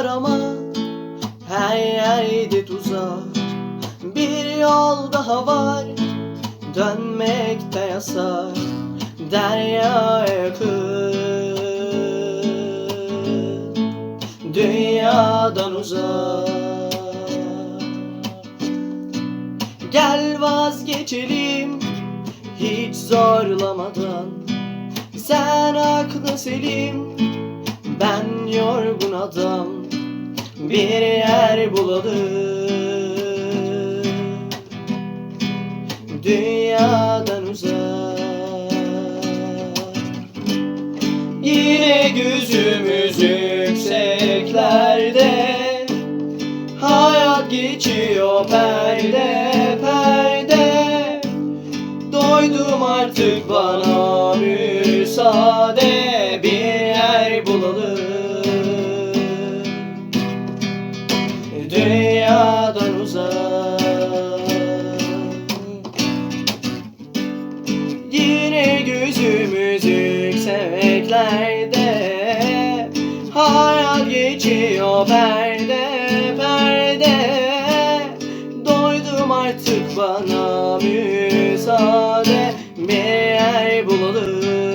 var ama her yerde tuzak. Bir yol daha var dönmekte yasak. Derya yakın Dünyadan uzak. Gel vazgeçelim hiç zorlamadan. Sen aklı selim yorgun adam Bir yer bulalım Dünyadan uzak. Yine gözümüz yükseklerde. Hayat geçiyor perde perde. Doydum artık bana müsaade yüzümüz yükseklerde. Hayal geçiyor perde perde. Doydum artık bana müsaade. Bir yer bulalım.